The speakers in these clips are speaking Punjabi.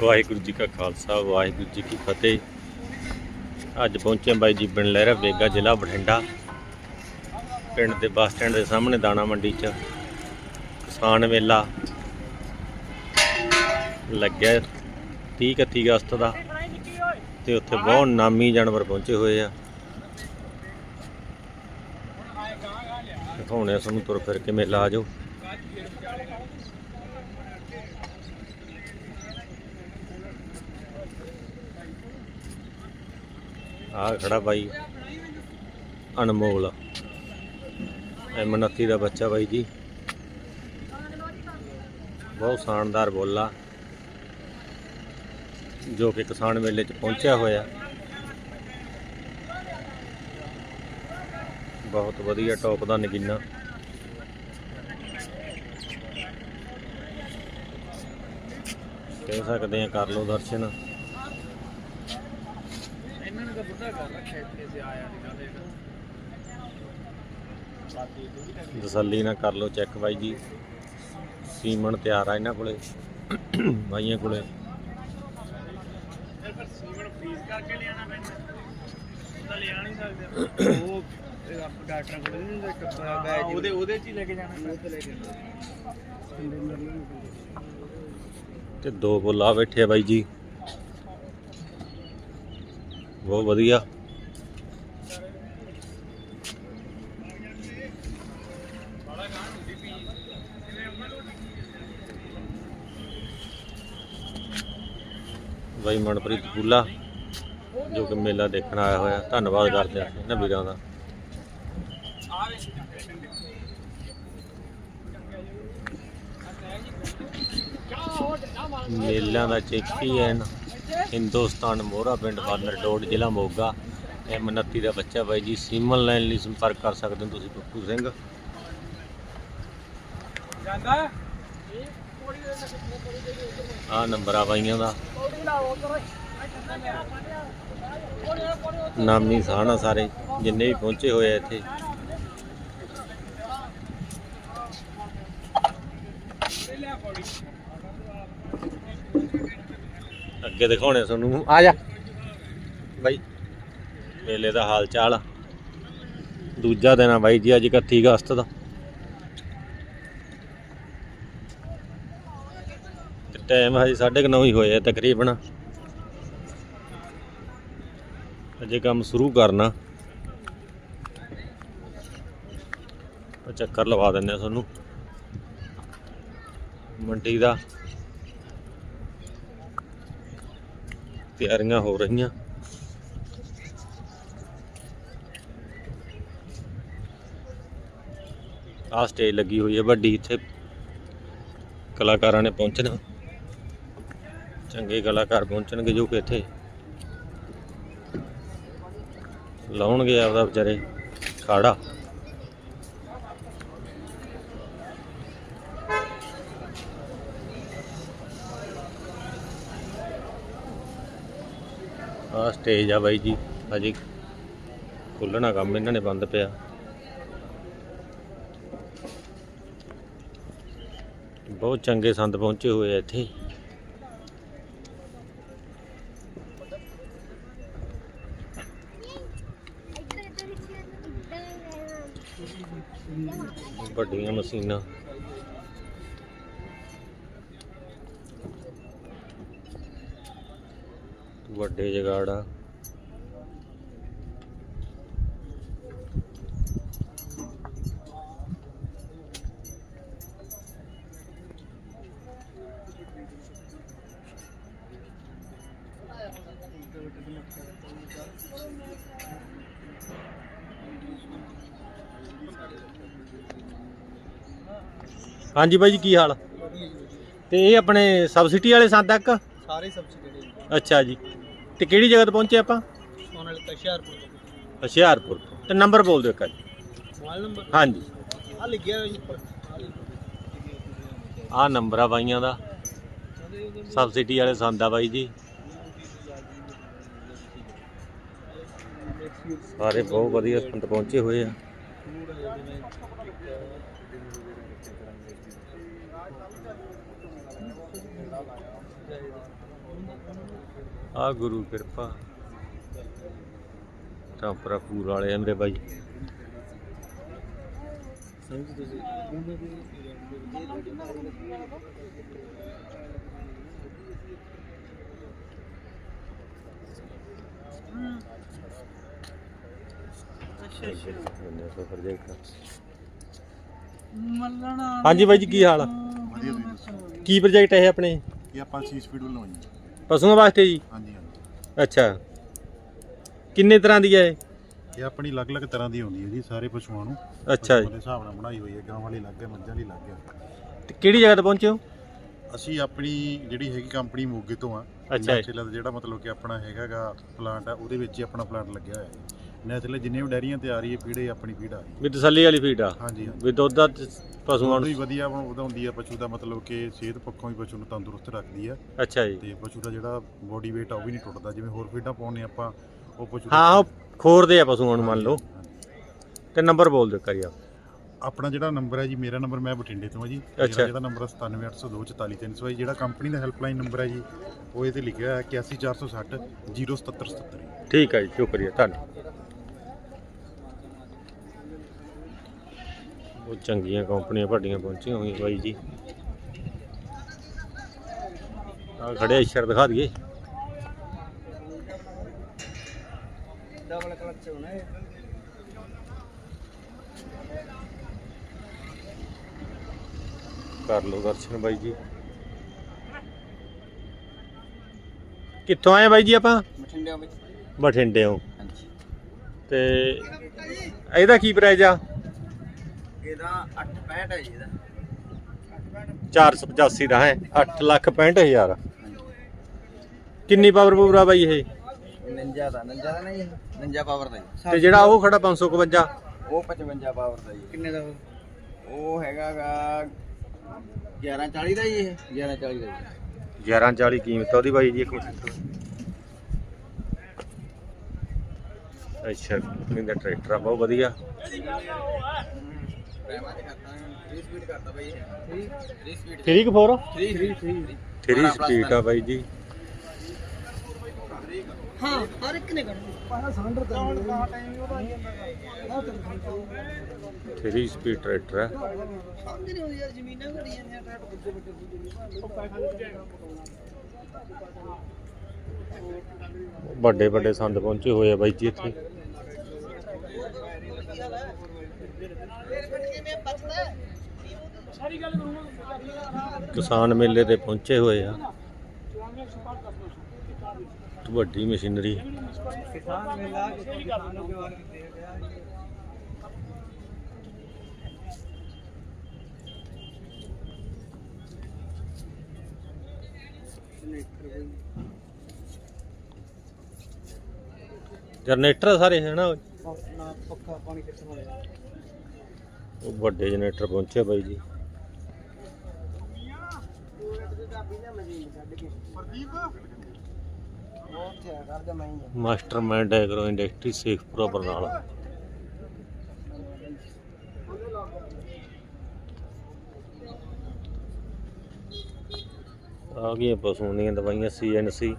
ਵਾਹਿਗੁਰੂ ਜੀ ਕਾ ਖਾਲਸਾ, ਵਾਹਿਗੁਰੂ ਜੀ ਕੀ ਫਤਿਹ। ਅੱਜ ਪਹੁੰਚੇ ਬਾਈ ਜੀ ਲਹਿਰਾ ਵੇਗਾ ਜ਼ਿਲ੍ਹਾ ਬਠਿੰਡਾ। ਪਿੰਡ ਦੇ ਬੱਸ ਸਟੈਂਡ ਦੇ ਸਾਹਮਣੇ ਦਾਣਾ ਮੰਡੀ 'ਚ ਕਿਸਾਨ ਮੇਲਾ ਲੱਗਿਆ 30 31 ਅਗਸਤ ਦਾ। ਤੇ ਉੱਥੇ ਬਹੁਤ ਨਾਮੀ ਜਾਨਵਰ ਪਹੁੰਚੇ ਹੋਏ ਆ। ਦਿਖਾਉਣੇ ਸਾਨੂੰ ਤੁਰ ਫਿਰ ਕੇ ਮੇਲਾ ਆ ਜਾਓ। ਆ ਖੜਾ ਬਾਈ, ਅਨਮੋਲ। ਐਮਨਤੀ ਦਾ ਬੱਚਾ ਬਾਈ ਜੀ। ਬਹੁਤ ਸ਼ਾਨਦਾਰ ਬੋਲਾ। ਜੋ ਕਿ ਕਿਸਾਨ ਮੇਲੇ 'ਚ ਪਹੁੰਚਿਆ ਹੋਇਆ। ਬਹੁਤ ਵਧੀਆ ਟੌਪ ਦਾ ਨਗੀਨਾ। ਕਹਿ ਸਕਦੇ ਆ ਕਰ ਲਓ ਦਰਸ਼ਨ। ਇਹਨਾਂ ਨੇ ਤਾਂ ਬੁੱਢਾ ਕਰ ਰੱਖਿਆ ਇੱਥੇ ਸੇ ਆਇਆ ਨਹੀਂ ਕਦੇ ਤਸੱਲੀ ਨਾਲ ਕਰ ਲਓ ਚੈੱਕ ਬਾਈ ਜੀ। ਸੀਮਨ ਤਿਆਰ ਆ ਇਹਨਾਂ ਕੋਲੇ ਬਾਈਆਂ ਕੋਲੇ। ਫਿਰ ਸੀਮਨ ਫ੍ਰੀਜ਼ ਕਰਕੇ ਲਿਆਣਾ ਪੈਂਦਾ ਤਾਂ ਲਿਆ ਨਹੀਂ ਸਕਦੇ ਉਹ ਇਹ ਆਪ ਡਾਕਟਰਾਂ ਕੋਲ ਨਹੀਂ ਹੁੰਦਾ ਇੱਕ ਬੈਜ ਉਹਦੇ ਉਹਦੇ ਚ ਹੀ ਲੈ ਕੇ ਜਾਣਾ। ਉਹ ਤੇ ਲੈ ਕੇ ਤੇ ਦੋ ਬੁੱਲਾ ਬੈਠੇ ਆ ਬਾਈ ਜੀ। ਬਹੁਤ ਵਧੀਆ। ਬਾਈ ਮਨਪ੍ਰੀਤ ਬੁੱਲਾ ਜੋ ਕਿ ਮੇਲਾ ਦੇਖਣ ਆਇਆ ਹੋਇਆ। ਧੰਨਵਾਦ ਕਰਦੇ ਆ ਇਹਨਾਂ ਵੀਰਾਂ ਦਾ। ਮੇਲਿਆਂ ਦਾ ਚੇਕੀ ਐਨ ਹਿੰਦੁਸਤਾਨ ਮੋਹਰਾ ਪਿੰਡ ਬਾਨਰ ਡੋਡ ਜ਼ਿਲ੍ਹਾ ਮੋਗਾ। ਐਮ 29 ਦਾ ਬੱਚਾ ਬਾਈ ਜੀ ਸੀਮਨ ਲੈਣ ਲਈ ਸੰਪਰਕ ਕਰ ਸਕਦੇ ਹੋ ਤੁਸੀਂ ਪੱਪੂ ਸਿੰਘ। ਜਾਂਦਾ? ਆਹ ਨੰਬਰ ਆ ਬਾਈਆਂ ਦਾ। ਨਾਮੀ ਸਾਣਾ ਸਾਰੇ ਜਿੰਨੇ ਵੀ ਪਹੁੰਚੇ ਹੋਏ ਆ ਇੱਥੇ। ਅੱਗੇ ਦਿਖਾਉਣੇ ਤੁਹਾਨੂੰ। ਆ ਜਾ। ਬਾਈ ਮੇਲੇ ਦਾ ਹਾਲ ਚਾਲ। ਦੂਜਾ ਦਿਨ ਆ ਬਾਈ ਜੀ ਅੱਜ 31 ਅਗਸਤ ਦਾ। ਟਾਈਮ ਹਜੇ 9:30 ਹੀ ਹੋਏ ਆ ਤਕਰੀਬਨ। ਅਜੇ ਕੰਮ ਸ਼ੁਰੂ ਕਰਨਾ। ਚੱਕਰ ਲਵਾ ਦਿੰਦੇ ਆ ਤੁਹਾਨੂੰ। ਮੰਡੀ ਦਾ। ਤਿਆਰੀਆਂ ਹੋ ਰਹੀਆਂ। ਆ ਸਟੇਜ ਲੱਗੀ ਹੋਈ ਹੈ, ਵੱਡੀ ਇੱਥੇ। ਕਲਾਕਾਰਾਂ ਨੇ ਪਹੁੰਚਣਾ। ਚੰਗੇ ਕਲਾਕਾਰ ਪਹੁੰਚਣਗੇ ਜੋ ਕਿ ਇੱਥੇ ਲਾਉਣਗੇ ਆਪਦਾ ਵਿਚਾਰੇ ਖਾੜਾ। ਆ ਸਟੇਜ ਆ ਬਾਈ ਜੀ। ਅਜੇ ਖੁੱਲਣਾ ਕੰਮ ਇਹਨਾਂ ਨੇ ਬੰਦ ਪਿਆ। ਬਹੁਤ ਚੰਗੇ ਸੰਦ ਪਹੁੰਚੇ ਹੋਏ ਆ ਇੱਥੇ। ਵੱਡੀਆਂ ਮਸ਼ੀਨਾਂ। ਵੱਡੇ ਜਗਾੜ ਆ। ਹਾਂਜੀ ਬਾਈ ਜੀ ਕੀ ਹਾਲ? ਤੇ ਇਹ ਆਪਣੇ ਸਬਸਿਡੀ ਵਾਲੇ ਸੰਦ ਤੱਕ? ਸਾਰੇ ਸਬਸਿਡੀ ਅੱਛਾ ਜੀ। ਤੇ ਕਿਹੜੀ ਜਗ੍ਹਾ ਤੇ ਪਹੁੰਚੇ ਆਪਾਂ? ਵਾਲੇ ਹੁਸ਼ਿਆਰਪੁਰ ਤੋਂ। ਹੁਸ਼ਿਆਰਪੁਰ ਤੋਂ। ਤੇ ਨੰਬਰ ਬੋਲ ਦਿਓ ਇੱਕ ਵਾਰੀ। Mobile number? ਹਾਂਜੀ। ਆ ਲਿਖਿਆ ਹੋਇਆ ਜੀ ਉੱਪਰ। ਆਹ ਨੰਬਰ ਆ ਬਾਈਆਂ ਦਾ। ਸਬਸਿਡੀ ਵਾਲੇ ਸੰਦ ਆ ਬਾਈ ਜੀ। ਸਾਰੇ ਬਹੁਤ ਵਧੀਆ ਸੰਦ ਪਹੁੰਚੇ ਹੋਏ ਆ। ਆ ਗੁਰੂ ਕਿਰਪਾ। ਟਾਂਪਰਾ ਪੂਰ ਵਾਲੇ ਆ ਮੇਰੇ ਹਾਂਜੀ ਬਾਈ ਜੀ ਕੀ ਹਾਲ ਆ? ਵਧੀਆ ਤੁਸੀਂ ਦੱਸੋ। ਕੀ ਪ੍ਰੋਜੈਕਟ ਹੈ ਇਹ ਆਪਣੇ? ਇਹ ਆਪਾਂ ਸੀ ਸਪੀਡ ਵੱਲੋਂ ਆਈ ਪਸ਼ੂਆਂ ਵਾਸਤੇ ਜੀ? ਹਾਂਜੀ ਹਾਂਜੀ। ਅੱਛਾ। ਕਿੰਨੇ ਤਰ੍ਹਾਂ ਦੀ ਹੈ ਇਹ? ਇਹ ਆਪਣੀ ਅਲੱਗ-ਅਲੱਗ ਤਰ੍ਹਾਂ ਦੀ ਹੁੰਦੀ ਹੈ ਜੀ ਸਾਰੇ ਪਸ਼ੂਆਂ ਨੂੰ। ਅੱਛਾ ਜੀ। ਪਸ਼ੂਆਂ ਦੇ ਹਿਸਾਬ ਨਾਲ ਬਣਾਈ ਹੋਈ ਹੈ ਗਾਂ ਵਾਲੀ ਅਲੱਗ ਹੈ ਮੱਝਾਂ ਦੀ ਅਲੱਗ ਹੈ। ਤੇ ਕਿਹੜੀ ਜਗ੍ਹਾ ਤੇ ਪਹੁੰਚੇ ਹੋ? ਅਸੀਂ ਆਪਣੀ ਜਿਹੜੀ ਹੈਗੀ ਕੰਪਨੀ ਮੋਗੇ ਤੋਂ ਆ ਅੱਛਾ ਜੀ। ਨੈਚਰਲ ਜਿਹੜਾ ਮਤਲਬ ਕਿ ਆਪਣਾ ਹੈਗਾਗਾ ਪਲਾਂਟ ਆ ਉਹਦੇ ਵਿੱਚ ਹੀ ਆਪਣਾ ਪਲਾਂਟ ਲੱਗਿਆ ਹੋਇਆ ਹੈ। ਨੈਚਰਲ ਜਿੰਨੇ ਵੀ ਡੈਰੀਆਂ ਤੇ ਆ ਰਹੀ ਹੈ ਫੀਡ ਇਹ ਆਪਣੀ ਫੀਡ ਆ ਰਹੀ ਹੈ। ਵੀ ਤਸੱਲੀ ਵਾਲੀ ਫੀਡ ਆ? ਹਾਂਜੀ ਹਾਂਜੀ। ਵੀ ਦੁੱਧ ਦਾ ਤੇ ਪਸ਼ੂਆਂ ਨੂੰ ਵਧੀਆ ਵਧਾਉਂਦੀ ਆ ਪਸ਼ੂ ਦਾ ਮਤਲਬ ਕਿ ਸਿਹਤ ਪੱਖੋਂ ਵੀ ਪਸ਼ੂ ਨੂੰ ਤੰਦਰੁਸਤ ਰੱਖਦੀ ਆ। ਅੱਛਾ ਜੀ। ਤੇ ਪਸ਼ੂ ਦਾ ਜਿਹੜਾ ਬੋਡੀ weight ਆ ਉਹ ਵੀ ਨਹੀਂ ਟੁੱਟਦਾ ਜਿਵੇਂ ਹੋਰ ਫੀਡਾਂ ਪਾਉਂਦੇ ਆਪਾਂ ਉਹ ਪਸ਼ੂ ਹਾਂ ਉਹ ਖੋਰਦੇ ਆ ਪਸ਼ੂਆਂ ਨੂੰ ਮੰਨ ਲਓ। ਤੇ ਨੰਬਰ ਬੋਲ ਦਿਓ ਕਰੀ ਆਪ। ਆਪਣਾ ਜਿਹੜਾ ਨੰਬਰ ਹੈ ਜੀ ਮੇਰਾ ਨੰਬਰ ਮੈਂ ਬਠਿੰਡੇ ਤੋਂ ਹਾਂ ਜੀ। ਜਿਹੜਾ ਨੰਬਰ 9780244300 ਹੈ ਜਿਹੜਾ ਕੰਪਨੀ ਦਾ ਹੈਲਪਲਾਈਨ ਨੰਬਰ ਹੈ ਜੀ ਉਹ ਇਹਤੇ ਲਿਖਿਆ ਹੋਇਆ 81460 07777 ਠੀਕ ਹੈ ਜੀ ਸ਼ੁਕਰੀਆ ਧੰਨਵਾਦ। ਬਹੁਤ ਚੰਗੀਆਂ ਕੰਪਨੀਆਂ ਵੱਡੀਆਂ ਪਹੁੰਚੀਆਂ ਹੋਈਆਂ ਬਾਈ ਜੀ। ਆ ਖੜੇ ਇਸ਼ਰ ਦਿਖਾ ਦਈਏ। ਡਬਲ ਕਲਚ ਹੋਣਾ ਇਹ। ਕਰ ਲਓ ਦਰਸ਼ਨ ਬਾਈ ਜੀ। ਕਿੱਥੋਂ ਆਏ ਬਾਈ ਜੀ ਆਪਾਂ? ਬਠਿੰਡਿਓਂ ਹਾਂਜੀ। ਤੇ ਇਹਦਾ ਕੀ ਪ੍ਰਾਈਸ ਆ? ਇਹਦਾ 865 ਹੈ ਜੀ ਇਹਦਾ। 485 ਦਾ ਹੈ 8 ਲੱਖ 65 ਹਜ਼ਾਰ। ਕਿੰਨੀ ਪਾਵਰ ਪੂਰਾ ਬਾਈ ਇਹ? ਨੰਜਾ ਦਾ ਨੰਜਾ ਦਾ ਨਹੀਂ ਨੰਜਾ ਪਾਵਰ ਦਾ ਜੀ। ਤੇ ਜਿਹੜਾ ਉਹ ਖੜਾ 551 ਉਹ 55 ਪਾਵਰ ਦਾ ਜੀ। ਕਿੰਨੇ ਦਾ ਉਹ? ਹੈਗਾਗਾ 1140 ਦਾ ਜੀ ਇਹ 1140 ਦਾ ਜੀ। 1140 ਕੀਮਤ ਆ ਉਹਦੀ ਬਾਈ ਜੀ ਇੱਕ ਮਿੰਟ। ਅੱਛਾ ਕੰਪਨੀ ਦਾ ਟਰੈਕਟਰ ਆ ਬਹੁਤ ਵਧੀਆ। ਪ੍ਰੈਮਾ ਤੇ ਕਰਤਾ 3 ਸਪੀਡ ਕਰਤਾ ਬਾਈ ਇਹ। 3 ਸਪੀਡ 3 ਕਿ 4 3 3 3 ਸਪੀਡ ਆ ਬਾਈ ਜੀ। ਹਾਂ ਹਰ ਇੱਕ ਨੇ ਕਰਨੀ। ਪਹਿਲਾਂ ਸਿਲੰਡਰ ਤੇ ਹੁਣ ਕਾ ਟਾਈਮ ਉਹਦਾ ਹੀ 3 ਸਪੀਡ ਟਰੈਕਟਰ ਹੈ। ਸਮਝ ਨਹੀਂ ਆਉਂਦੀ ਯਾਰ ਜ਼ਮੀਨਾਂ ਘੜੀਆਂ ਨੇ ਟਰੈਕਟਰ ਵੱਡੇ ਵੱਡੇ ਵੱਡੇ ਵੱਡੇ ਸੰਦ ਪਹੁੰਚੇ ਹੋਏ ਆ ਬਾਈ ਜੀ ਇੱਥੇ। ਕਿਸਾਨ ਮੇਲੇ ਤੇ ਪਹੁੰਚੇ ਹੋਏ ਆ। ਵੱਡੀ ਮਸ਼ੀਨਰੀ। ਜਨਰੇਟਰ ਸਾਰੇ, ਹੈ ਨਾ? ਪੱਕਾ ਪਾਣੀ ਕਿੱਥੋਂ ਆਇਆ? ਉਹ ਵੱਡੇ ਜਨਰੇਟਰ ਪਹੁੰਚੇ ਬਾਈ ਜੀ। ਬਹੁਤ ਹੈ ਐਗਰੋ ਇੰਡਸਟਰੀ ਸੇਖਪੁਰਾ ਬਰਨਾਲਾ। ਆ ਗਈਆਂ ਪਸ਼ੂਆਂ ਦੀਆਂ ਦਵਾਈਆਂ ਸੀਐਨਸੀ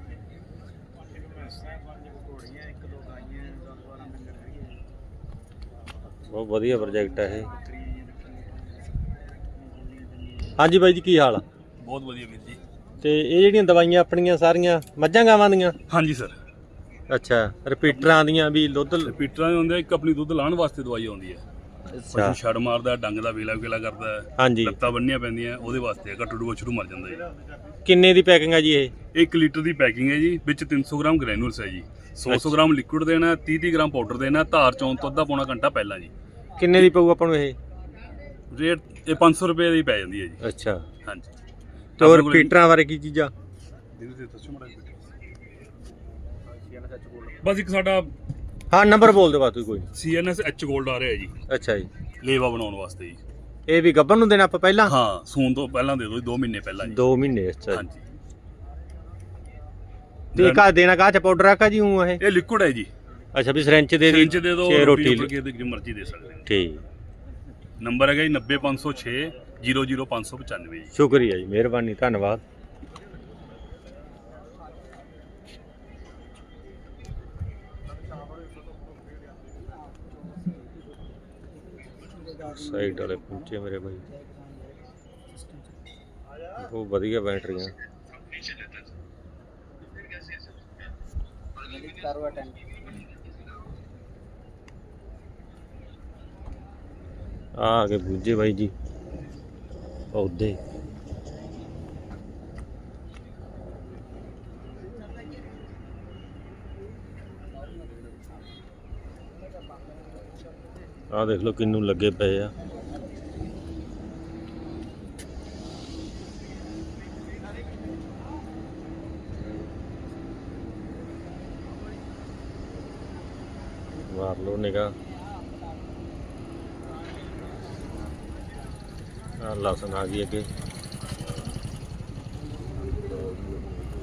ਘੋੜੀਆਂ ਇੱਕ ਦੋ ਗਾਈਆਂ 10 12 ਡੰਗਰ ਹੈਗੇ ਬਹੁਤ ਵਧੀਆ ਪ੍ਰੋਜੈਕਟ ਹੈ ਇਹ। ਹਾਂਜੀ ਬਾਈ ਜੀ ਕੀ ਹਾਲ ਆ? ਬਹੁਤ ਵਧੀਆ ਵੀਰ ਜੀ। ਤੇ ਇਹ ਜਿਹੜੀਆਂ ਦਵਾਈਆਂ ਆਪਣੀਆਂ ਸਾਰੀਆਂ ਮੱਝਾਂ ਗਾਵਾਂ ਦੀਆਂ? ਹਾਂਜੀ ਸਰ। ਅੱਛਾ ਰਿਪੀਟਰਾਂ ਦੀਆਂ ਵੀ ਦੁੱਧ ਰਿਪੀਟਰਾਂ ਦੇ ਹੁੰਦੇ ਆ, ਇੱਕ ਆਪਣੀ ਦੁੱਧ ਲਾਉਣ ਵਾਸਤੇ ਦਵਾਈ ਆਉਂਦੀ ਹੈ। ਅੱਛਾ। ਪਸ਼ੂ ਛੜ ਮਾਰਦਾ ਡੰਗ ਦਾ ਵੇਲਾ ਵੇਲਾ ਕਰਦਾ ਹੈ, ਹਾਂਜੀ। ਲੱਤਾਂ ਬੰਨੀਆਂ ਪੈਂਦੀਆਂ ਉਹਦੇ ਵਾਸਤੇ ਘੱਟੂ ਡੂਆ ਸ਼ੁਰੂ ਮਰ ਜਾਂਦਾ ਜੀ। ਕਿੰਨੇ ਦੀ ਪੈਕਿੰਗ ਆ ਜੀ ਇਹ? 1 ਲੀਟਰ ਦੀ ਪੈਕਿੰਗ ਹੈ ਜੀ ਵਿੱਚ 300 ਗ੍ਰਾਮ ਗ੍ਰੈਨੂਲਸ ਹੈ ਜੀ। 100 ਗ੍ਰਾਮ ਲਿਕੁਇਡ ਦੇਣਾ 30 30 ਗ੍ਰਾਮ ਪਾਊਡਰ ਦੇਣਾ ਧਾਰ ਚੋਂ ਤੋਂ ਅੱਧਾ ਪੌਣਾ ਘੰਟਾ ਪਹਿਲਾਂ ਜੀ। ਕਿੰਨੇ ਦੀ ਪਊ ਆਪਾਂ ਨੂੰ ਇਹ? ਰੇਟ ਇਹ 500 ਰੁਪਏ ਦੀ ਪੈ ਜਾਂਦੀ ਹੈ ਜੀ। ਅੱਛਾ। ਹਾਂਜੀ। ਤੇ ਹੋਰ ਆਪਣੇ ਕੋਲ- ਰਿਪੀਟਰਾਂ ਬਾਰੇ ਕੀ ਚੀਜ਼ਾਂ? ਬਸ ਇੱਕ ਸਾਡਾ ਹਾਂ ਨੰਬਰ ਬੋਲ ਦਿਓ ਬਾਤੂ ਕੋਈ। CNS H ਗੋਲਡ ਆ ਰਿਹਾ ਜੀ। ਅੱਛਾ ਜੀ। ਲੇਵਾ ਬਣਾਉਣ ਵਾਸਤੇ ਜੀ। ਇਹ ਵੀ ਗੱਬਰ ਨੂੰ ਦੇਣਾ ਆਪਾਂ ਪਹਿਲਾਂ? ਹਾਂ ਸੂਨ ਤੋਂ ਪਹਿਲਾਂ ਦੇ ਦਿਓ 2 ਮਹੀਨੇ ਪਹਿਲਾਂ ਜੀ। 2 ਮਹੀਨੇ ਅੱਛਾ ਜੀ। ਹਾਂਜੀ। ਤੇ ਕਾ ਦੇਣਾ ਕਾ ਚ ਪਾਊਡਰ ਆਕਾ ਜੀ ਹੂੰ ਇਹ? ਇਹ ਲਿਕੁਇਡ ਹੈ ਜੀ। ਅੱਛਾ ਵੀ ਸਰੰਚ ਦੇ ਦੀ ਦੇ ਛੇ ਰੋਟੀ ਰੋਟੀ ਉੱਪਰ ਕੀ ਮਰਜ਼ੀ ਦੇ ਸਕਦੇ ਹੋ। ਠੀਕ। ਨੰਬਰ ਹੈਗਾ ਜੀ 90506 ਜੀ। ਸ਼ੁਕਰੀਆ ਜੀ ਮਿਹਰਬਾਨੀ ਧੰਨਵਾਦ। ਸਾਈਡ ਵਾਲੇ ਪਹੁੰਚੇ ਮੇਰੇ ਭਾਈ। ਉਹ ਵਧੀਆ ਬੈਟਰੀਆਂ। ਆ ਆ ਕੇ ਬੂਝੇ ਬਾਈ ਜੀ। ਪੌਦੇ। ਆ ਦੇਖ ਲਓ ਕਿੰਨੂੰ ਲੱਗੇ ਪਏ ਆ। ਮਾਰ ਲਓ ਨਿਗਾਹ। ਲਸਣ ਆ ਗਈ ਅੱਗੇ।